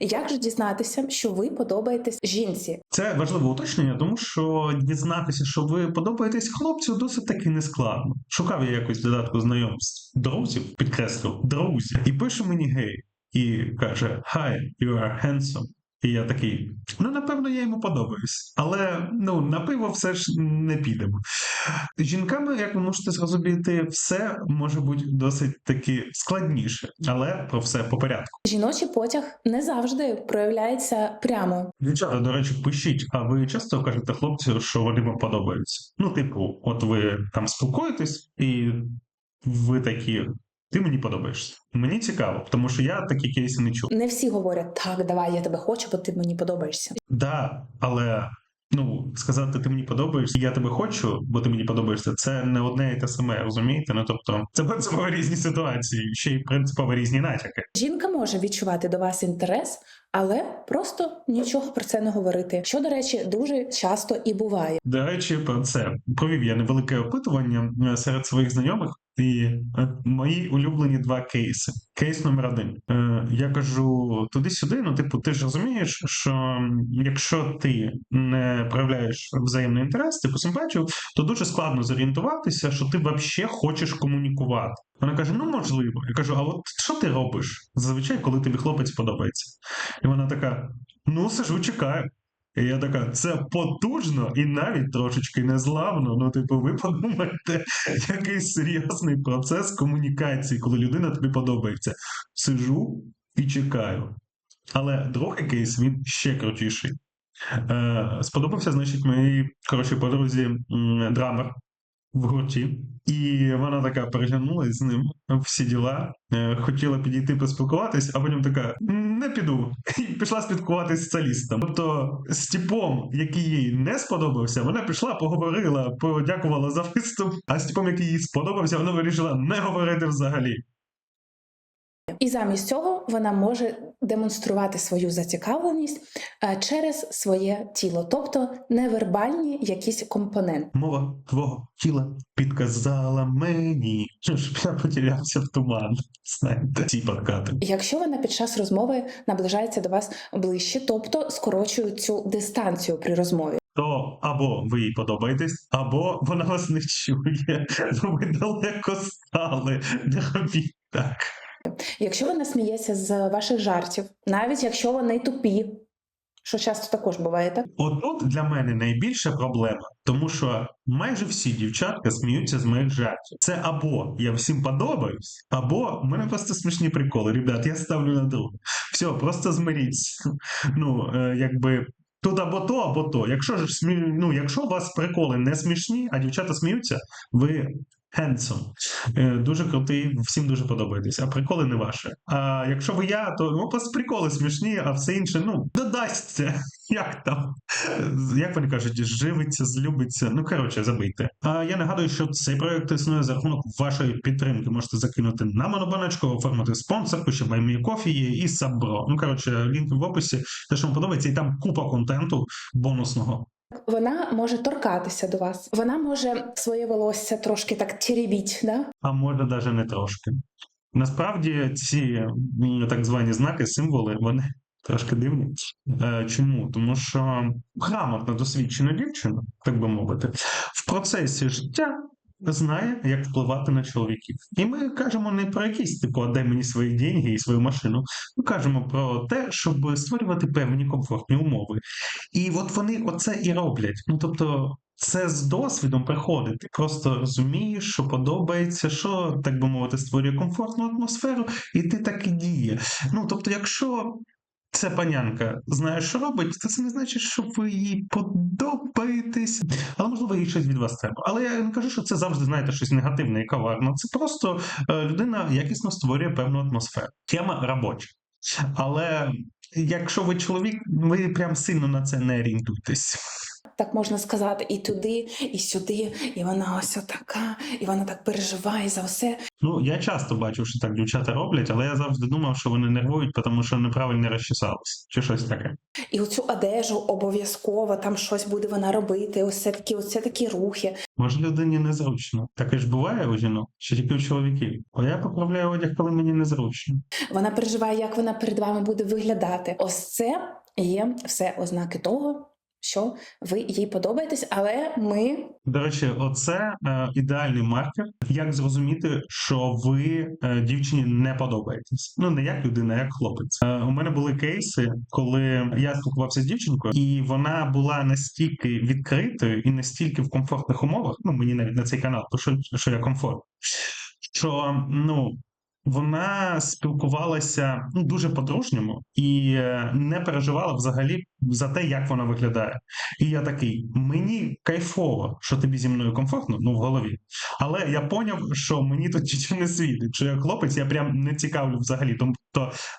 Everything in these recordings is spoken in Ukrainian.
Як же дізнатися, що ви подобаєтесь жінці? Це важливе уточнення, тому що дізнатися, що ви подобаєтесь хлопцю, досить таки нескладно. Шукав я якось додатку знайомств друзів, підкреслив друзі, і пише мені гей, і каже: Hi, you are handsome. І я такий, ну напевно, я йому подобаюсь, але ну на пиво все ж не підемо. Жінками, як ви можете зрозуміти, все може бути досить таки складніше, але про все по порядку. Жіночий потяг не завжди проявляється прямо. Дівчата, до речі, пишіть, а ви часто кажете хлопцю, що вони вам подобаються? Ну, типу, от ви там спілкуєтесь, і ви такі. Ти мені подобаєшся. Мені цікаво, тому що я такі кейси не чув. Не всі говорять так, давай, я тебе хочу, бо ти мені подобаєшся. Да, але ну сказати ти мені подобаєшся, я тебе хочу, бо ти мені подобаєшся. Це не одне і те саме, розумієте? Ну тобто, це принципово різні ситуації, ще й принципово різні натяки. Жінка може відчувати до вас інтерес, але просто нічого про це не говорити. Що, до речі, дуже часто і буває. До речі, про це провів я невелике опитування е, серед своїх знайомих, і е, мої улюблені два кейси. Кейс номер один. Е, Я кажу туди-сюди. Ну, типу, ти ж розумієш, що якщо ти не проявляєш взаємний інтерес, типу симпатію, то дуже складно зорієнтуватися, що ти взагалі хочеш комунікувати. Вона каже: ну можливо. Я кажу, а от що ти робиш зазвичай, коли тобі хлопець подобається? І вона така: ну сижу, чекаю. І я така, це потужно і навіть трошечки незламно. Ну, типу, ви подумаєте, якийсь серйозний процес комунікації, коли людина тобі подобається. Сижу і чекаю. Але другий кейс він ще крутіший. Е, сподобався, значить, моїй хорошій подрузі драмер в гурті, і вона така переглянулась з ним всі діла, е, хотіла підійти поспілкуватись, а потім така не піду. І пішла спілкуватися з солістом. Тобто з типом, який їй не сподобався, вона пішла, поговорила, подякувала за виступ. А з типом, який їй сподобався, вона вирішила не говорити взагалі. І замість цього вона може демонструвати свою зацікавленість е, через своє тіло, тобто невербальні якісь компоненти. Мова твого тіла підказала мені, що ж я потерявся в туман. Знаєте, ці подкати. Якщо вона під час розмови наближається до вас ближче, тобто скорочує цю дистанцію при розмові. то або ви їй подобаєтесь, або вона вас не чує. Ви далеко стали. Не робіть так. Якщо вона сміється з ваших жартів, навіть якщо вони тупі, що часто також буває, так? Отут для мене найбільша проблема, тому що майже всі дівчатка сміються з моїх жартів. Це або я всім подобаюсь, або в мене просто смішні приколи. Ребят, я ставлю на друге. Все, просто змиріться. Ну, е, якби. Тут або то, або то. Якщо ж ну, якщо у вас приколи не смішні, а дівчата сміються, ви handsome. Е, Дуже крутий, всім дуже подобаєтесь, а приколи не ваші. А якщо ви я, то ну, приколи смішні, а все інше, ну, додасться. Як там? Як вони кажуть, живиться, злюбиться. Ну, коротше, забийте. А я нагадую, що цей проект існує за рахунок вашої підтримки. Можете закинути на монобаночку, оформити спонсорку, ще кофі є і сабро. Ну, коротше, лінк в описі, те, що вам подобається, і там купа контенту бонусного. Вона може торкатися до вас, вона може своє волосся трошки так теребіть, да? а може навіть не трошки. Насправді ці так звані знаки, символи, вони трошки дивні. Е, чому? Тому що грамотна досвідчена дівчина, так би мовити, в процесі життя знає, як впливати на чоловіків. І ми кажемо не про якісь, типу, «Отдай мені свої деньги і свою машину. Ми кажемо про те, щоб створювати певні комфортні умови. І от вони оце і роблять. Ну тобто. Це з досвідом приходить. Ти просто розумієш, що подобається, що, так би мовити, створює комфортну атмосферу, і ти так і діє. Ну, тобто, якщо ця панянка знає, що робить, то це не значить, що ви їй подобаєтесь. Але можливо, їй щось від вас треба. Але я не кажу, що це завжди, знаєте, щось негативне і коварне. Це просто е, людина якісно створює певну атмосферу. Тема робоча. Але якщо ви чоловік, ви прям сильно на це не орієнтуйтесь. Так можна сказати, і туди, і сюди, і вона ось така, і вона так переживає за все. Ну, я часто бачив, що так дівчата роблять, але я завжди думав, що вони нервують, тому що неправильно розчесалися, чи щось таке. І оцю одежу обов'язково там щось буде вона робити. Це такі, ось це такі рухи. Може, людині незручно. Таке ж буває у жінок, чи тільки у чоловіків. Бо я поправляю одяг, коли мені незручно. Вона переживає, як вона перед вами буде виглядати. Ось це є все ознаки того, що ви їй подобаєтесь, але ми До речі, оце е, ідеальний маркер, як зрозуміти, що ви е, дівчині не подобаєтесь. Ну не як людина, як хлопець. Е, у мене були кейси, коли я спілкувався з дівчинкою, і вона була настільки відкритою і настільки в комфортних умовах. Ну мені навіть на цей канал, то що, що я комфорт, що ну. Вона спілкувалася ну, дуже по-дружньому і е, не переживала взагалі за те, як вона виглядає. І я такий: мені кайфово, що тобі зі мною комфортно, ну в голові. Але я поняв, що мені тут чуть не світить. Що я хлопець, я прям не цікавлю взагалі.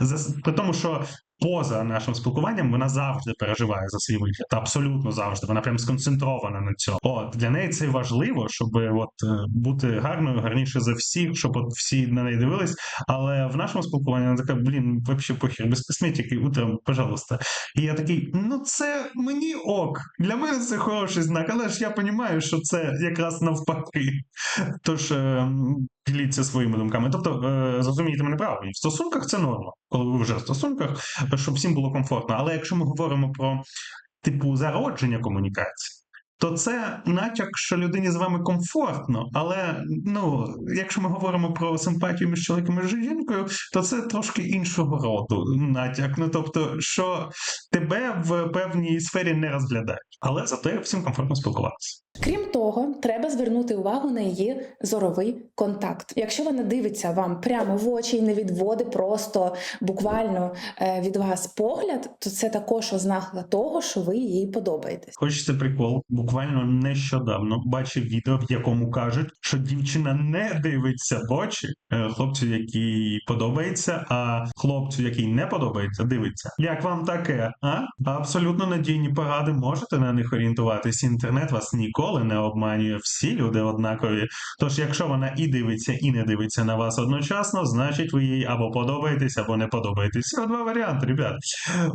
За при тому, що поза нашим спілкуванням вона завжди переживає за свій вигляд. Абсолютно завжди. Вона прям сконцентрована на цьому. От для неї це важливо, щоб от е, бути гарною, гарніше за всіх, щоб от всі на неї дивились. Але в нашому спілкуванні вона така, блін, вообще похер, без косметики, утром, пожалуйста. І я такий, ну це мені ок. Для мене це хороший знак, але ж я розумію, що це якраз навпаки. Тож е, діліться своїми думками. Тобто, е, зрозумійте мене правильно, в стосунках це норма, коли ви вже в стосунках, щоб всім було комфортно. Але якщо ми говоримо про типу зародження комунікації. То це натяк, що людині з вами комфортно, але ну, якщо ми говоримо про симпатію між чоловіком і жінкою, то це трошки іншого роду натяк. Ну тобто, що тебе в певній сфері не розглядають, але зате всім комфортно спілкуватися. Крім того, треба звернути увагу на її зоровий контакт. Якщо вона дивиться вам прямо в очі і не відводить просто буквально е, від вас погляд, то це також ознака того, що ви їй подобаєтесь. Хочеться прикол. Буквально нещодавно бачив відео, в якому кажуть, що дівчина не дивиться в очі е, хлопцю, який подобається, а хлопцю, який не подобається, дивиться. Як вам таке? А абсолютно надійні поради. Можете на них орієнтуватись. Інтернет вас ніколи не обманює. Всі люди однакові. Тож, якщо вона і дивиться, і не дивиться на вас одночасно, значить ви їй або подобаєтесь, або не подобаєтесь. Всього два варіанти, ребят.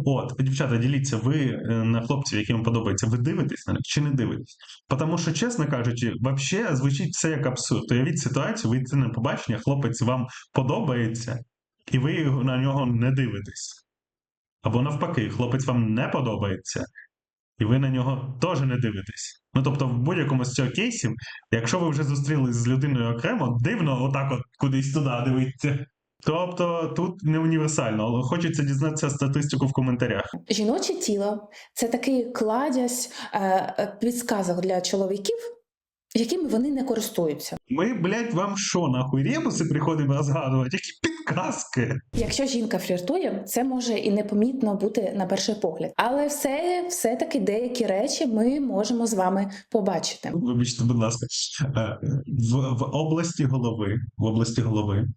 От, дівчата, діліться, ви е, на хлопців, яким подобається, ви дивитесь на них чи не дивитесь? Тому що, чесно кажучи, вообще звучить все як абсурд. Уявіть ситуацію, ви йдете на побачення, хлопець вам подобається, і ви на нього не дивитесь. Або навпаки, хлопець вам не подобається, і ви на нього теж не дивитесь. Ну тобто, в будь-якому з цього кейсів, якщо ви вже зустрілись з людиною окремо, дивно отак от кудись туди дивитися. Тобто тут не універсально, але хочеться дізнатися статистику в коментарях. Жіноче тіло це такий кладязь е, е, підсказок для чоловіків, якими вони не користуються. Ми, блядь, вам що, нахуй ребуси приходимо розгадувати? Які підказки? Якщо жінка фліртує, це може і непомітно бути на перший погляд, але все, все таки деякі речі ми можемо з вами побачити. Вибачте, будь ласка, Е, в, в області голови, в області голови,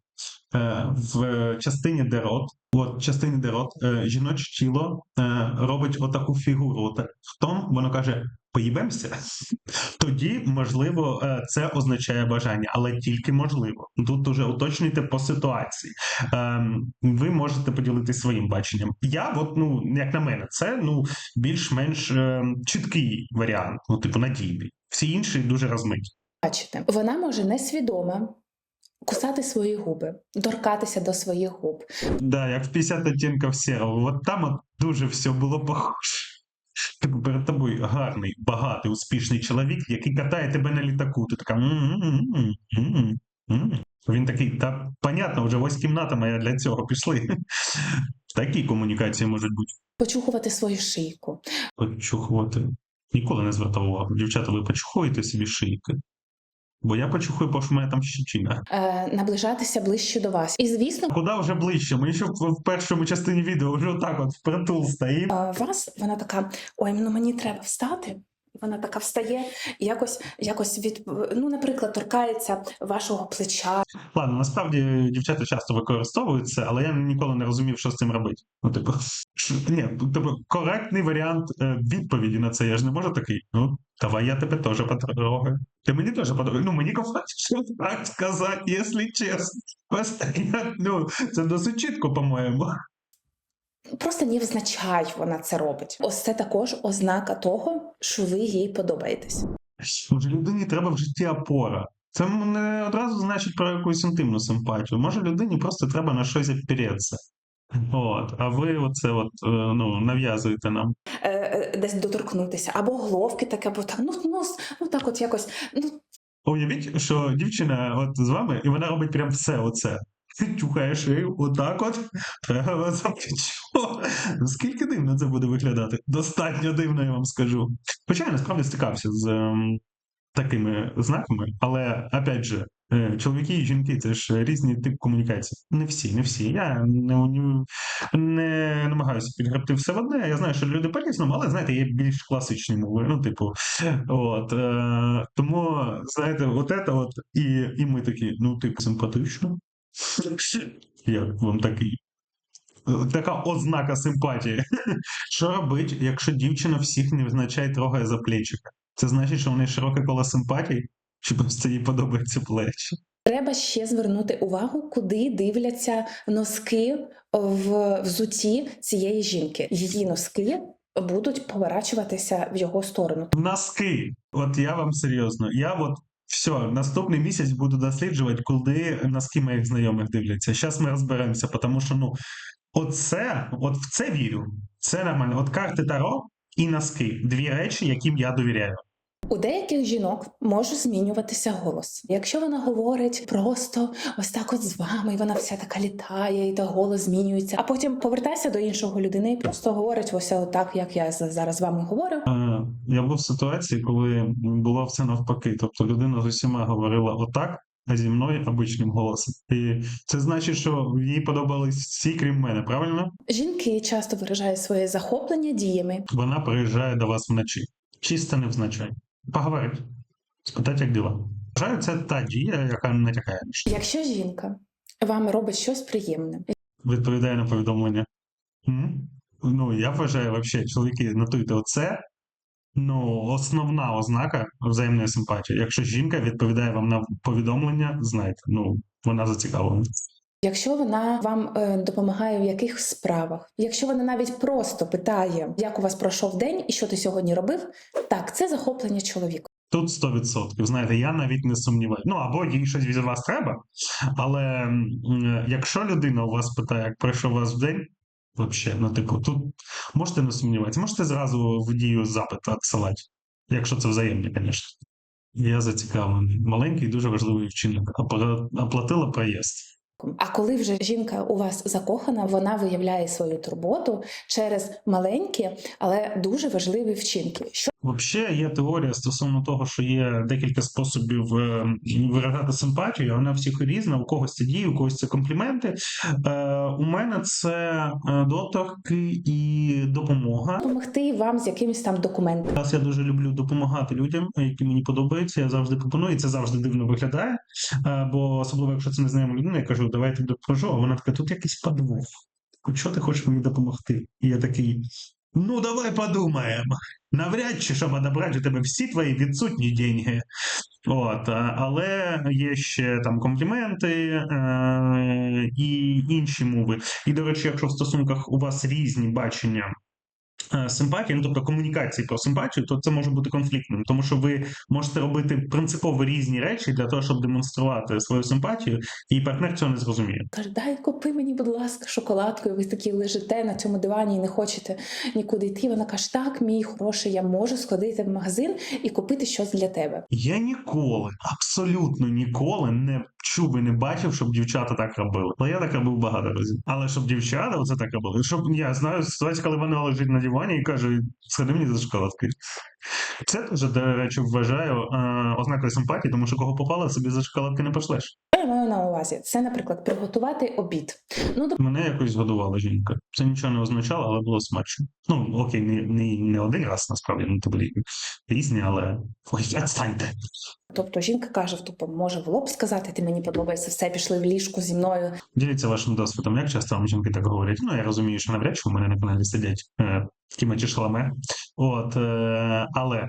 в частині де рот, от частині де рот, е, жіноче тіло е, робить отаку фігуру. От, в тому воно каже: поїбемося. Тоді, можливо, е, це означає бажання, але тільки можливо. Тут уже уточнюйте по ситуації. Ем, Ви можете поділитися своїм баченням. Я, от, ну, як на мене, це ну більш-менш е, чіткий варіант, ну, типу, надійний. Всі інші дуже розмиті. Бачите, вона може несвідомо кусати свої губи, торкатися до своїх губ. Да, як в 50 оттінків сірого. От там от дуже все було похоже. Типу перед тобою гарний, багатий, успішний чоловік, який катає тебе на літаку. Ти така. Він такий, та понятно, вже ось кімната моя для цього пішли. Такі комунікації можуть бути. Почухувати свою шийку, Почухувати. Ніколи не звертав увагу. Дівчата, ви почухуєте собі шийки. Бо я почухаю, бо що мене там щечина. е, наближатися ближче до вас. І звісно, Куди вже ближче? Ми ще в, в першому частині відео вже отак от впритул стоїмо. е, вас вона така: ой, ну мені треба встати. Вона така встає, якось, якось від ну, наприклад, торкається вашого плеча. Ладно, насправді дівчата часто використовують це, але я ніколи не розумів, що з цим робити. Ну, типу, Ні, тобто коректний варіант е, відповіді на це. Я ж не можу такий. Ну, давай я тебе теж потрогаю. Ти мені теж потрогай. Ну, мені комфортніше так сказати, якщо чесно. Ну, це досить чітко, по-моєму. Просто не визначай, вона це робить. Ось це також ознака того, що ви їй подобаєтесь. Може, людині треба в житті опора. Це не одразу значить про якусь інтимну симпатію. Може, людині просто треба на щось опіреться. От, а ви оце от, е, ну, нав'язуєте нам. Е, е, десь доторкнутися, або головки таке, або так, ну, ну, ну так от якось. Ну, Уявіть, що дівчина от з вами, і вона робить прям все оце. Тюхає шию, отак от, треба за плечо. Скільки дивно це буде виглядати? Достатньо дивно, я вам скажу. Хоча я насправді стикався з ем, такими знаками, але опять же, е, чоловіки і жінки це ж різні тип комунікації. Не всі, не всі. Я не, не намагаюся підгребти все в одне. Я знаю, що люди по-різному, але знаєте, є більш класичні мови. Ну, типу, от е, тому, знаєте, от це от і, і ми такі, ну, типу, симпатично. Як вам такий? Така ознака симпатії. Що робить, якщо дівчина всіх не визначає трогає за плечика? Це значить, що в неї широке коло симпатії, чи просто їй подобаються плечі? Треба ще звернути увагу, куди дивляться носки в взуті цієї жінки. Її носки будуть поворачуватися в його сторону. Носки. От я вам серйозно. Я от все, наступний місяць буду досліджувати, куди носки моїх знайомих дивляться. Зараз ми розберемося, тому що ну, оце, от в це вірю. Це нормально. От карти Таро і носки дві речі, яким я довіряю. У деяких жінок може змінюватися голос. Якщо вона говорить просто ось так от з вами, і вона вся така літає, і та голос змінюється, а потім повертається до іншого людини і просто говорить ось отак, як я зараз з вами говорю. Е, Я був в ситуації, коли було все навпаки. Тобто людина з усіма говорила отак, а зі мною обичним голосом. І це значить, що їй подобались всі, крім мене, правильно? Жінки часто виражають своє захоплення діями. Вона приїжджає до вас вночі. Чисто невзначай. Поговорить. Спитати, як діла. Вважаю, це та дія, яка натякає. Якщо жінка вам робить щось приємне, Відповідає на повідомлення. М? Ну, я вважаю, взагалі, чоловіки, нотуйте оце. Ну, основна ознака взаємної симпатії. Якщо жінка відповідає вам на повідомлення, знайте, ну, вона зацікавлена. Якщо вона вам е, допомагає в якихось справах, якщо вона навіть просто питає, як у вас пройшов день і що ти сьогодні робив, так це захоплення чоловіка. Тут 100%. Знаєте, я навіть не сумніваюся. Ну або їй щось від вас треба. Але якщо людина у вас питає, як пройшов вас день, взагалі, ну типу, тут можете не сумніватися, можете зразу в дію запит відсилати, якщо це взаємне, звісно. Я зацікавлений. Маленький дуже важливий вчинок. Опла- Оплатила проїзд. А коли вже жінка у вас закохана, вона виявляє свою турботу через маленькі, але дуже важливі вчинки. Що Взагалі є теорія стосовно того, що є декілька способів е, виражати симпатію. Вона всіх різна. У когось це дії, у когось це компліменти. Е, у мене це е, доторки і допомога. допомогти вам з якимось там документом? Зараз я дуже люблю допомагати людям, які мені подобаються. Я завжди пропоную, і це завжди дивно виглядає. Бо особливо, якщо це незнайома людина, я кажу, давайте допоможу. А вона така, тут якийсь подвох. Що ти хочеш мені допомогти? І я такий. Ну, давай подумаємо. Навряд чи, щоб одобрати у тебе всі твої відсутні деньги. От, але є ще там компліменти е- і інші мови. І, до речі, якщо в стосунках у вас різні бачення е, симпатії, ну тобто комунікації про симпатію, то це може бути конфліктним, тому що ви можете робити принципово різні речі для того, щоб демонструвати свою симпатію, і партнер цього не зрозуміє. Каже, дай купи мені, будь ласка, шоколадку. І ви такі лежите на цьому дивані і не хочете нікуди йти. Вона каже: Так, мій хороший, я можу сходити в магазин і купити щось для тебе. Я ніколи, абсолютно ніколи не чув і не бачив, щоб дівчата так робили. Але я так робив багато разів. Але щоб дівчата оце так робили, щоб я знаю ситуацію, коли вона лежить на дивані і каже: сходи мені за шоколадки. Це теж, до речі, вважаю е, ознакою симпатії, тому що кого попало, собі за шоколадки не пошлеш. Я маю на увазі? Це, наприклад, приготувати обід. Ну, Мене якось згодувала жінка. Це нічого не означало, але було смачно. Ну, окей, не, не, не один раз, насправді, ну, типу, різні, але ой, відстаньте. тобто жінка каже, тупо може в лоб сказати, ти мені подобається, все, пішли в ліжку зі мною. Діліться вашим досвідом, як часто вам жінки так говорять. Ну, я розумію, що навряд чи у мене на каналі сидять е, Кіма чи Шаламе. От, е, але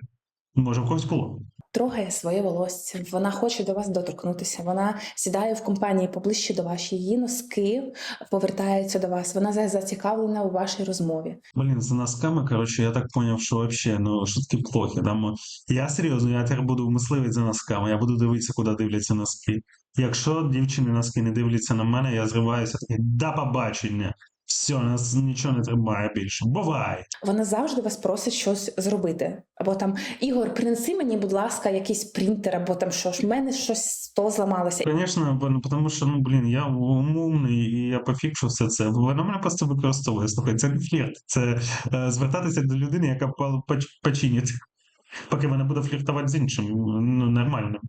може в когось було. Трогає своє волосся, вона хоче до вас доторкнутися. Вона сідає в компанії поближче до вас, її носки повертаються до вас. Вона зацікавлена у вашій розмові. Блін, за носками, коротше, я так поняв, що вообще, ну, шутки плохи. Там, я серйозно, я тепер буду мисливець за носками, я буду дивитися, куди дивляться носки. Якщо дівчини носки не дивляться на мене, я зриваюся такий, да побачення. Все, нас нічого не тримає більше. Бувай! Вона завжди вас просить щось зробити. Або там Ігор, принеси мені, будь ласка, якийсь принтер, або там що ж, в мене щось то зламалося. Звісно, ну, тому що, ну, блін, я умний і я пофікшу все це. Вона мене просто використовує. Слухай, це не флірт, це е, звертатися до людини, яка починить, поки вона буде фліртувати з іншим, ну, нормальним.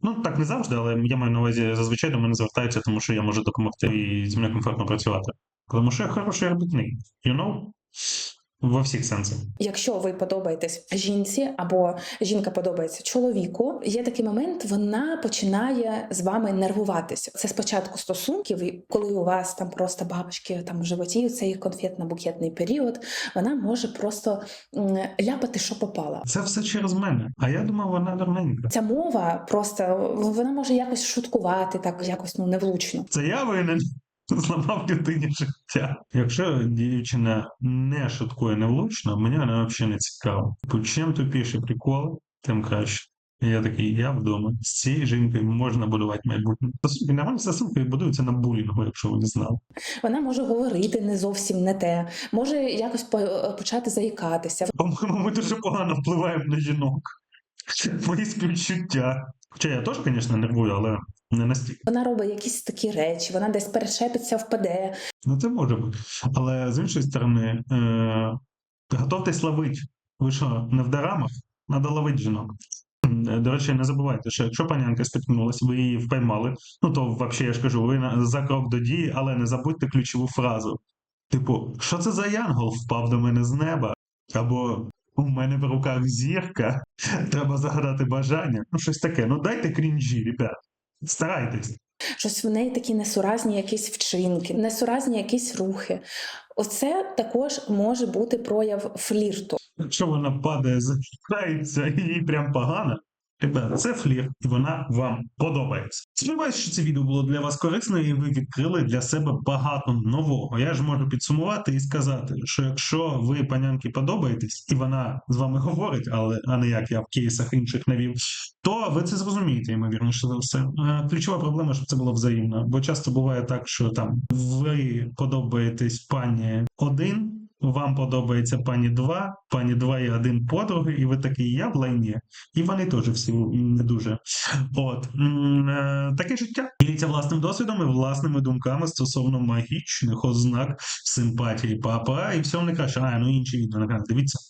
Ну, так не завжди, але я маю на увазі, зазвичай до мене звертаються, тому що я можу допомогти і зі мною комфортно працювати. Що хороший робітник, you know? Во всіх сенсах. Якщо ви подобаєтесь жінці або жінка подобається чоловіку, є такий момент, вона починає з вами нервуватися. Це спочатку стосунків, коли у вас там просто бабочки там в животі, цей конфетно-букетний період, вона може просто ляпати, що попало. Це все через мене. А я думав, вона дурненька. Ця мова просто вона може якось шуткувати, так якось ну невлучно. Це я винен. Зламав людині життя. Якщо дівчина не шуткує невлучно, мені вона взагалі не цікаво. Бо чим тупіше прикол, тим краще. І я такий, я вдома. З цією жінкою можна будувати майбутнє. Нормальні стосунки будуються на булінгу, якщо ви не знали. Вона може говорити не зовсім не те, може якось по- почати заїкатися. По-моєму, ми дуже погано впливаємо на жінок. Мої співчуття. Хоча я теж, звісно, нервую, але не настільки. Вона робить якісь такі речі, вона десь перешепиться, впаде. Ну, це може бути. Але з іншої сторони, е- готовтесь ловити. Ви що, не в дорамах? Надо ловити жінок. Е, До речі, не забувайте, що якщо панянка стикнулася, ви її впіймали, ну то взагалі я ж кажу, ви за крок до дії, але не забудьте ключову фразу. Типу, що це за янгол впав до мене з неба? Або у мене в руках зірка, треба загадати бажання. Ну, щось таке. Ну дайте крінжі, ребят. Старайтесь. Щось в неї такі несуразні якісь вчинки, несуразні якісь рухи. Оце також може бути прояв флірту. Якщо вона падає, захитається і їй прям погано, ребята, це флір, і вона вам подобається. Сподіваюсь, що це відео було для вас корисно, і ви відкрили для себе багато нового. Я ж можу підсумувати і сказати, що якщо ви панянки подобаєтесь, і вона з вами говорить, але а не як я в кейсах інших навів, то ви це зрозумієте, ймовірніше за все. Е, Ключова проблема, щоб це було взаємно. Бо часто буває так, що там ви подобаєтесь пані один. Вам подобається пані 2, пані 2 і один подруги, і ви такий, я в лайні. І вони теж всі не дуже. От е, таке життя. Діліться власним досвідом і власними думками стосовно магічних ознак симпатії папа і всього краще, А, ну інші відео на каналі. Дивіться.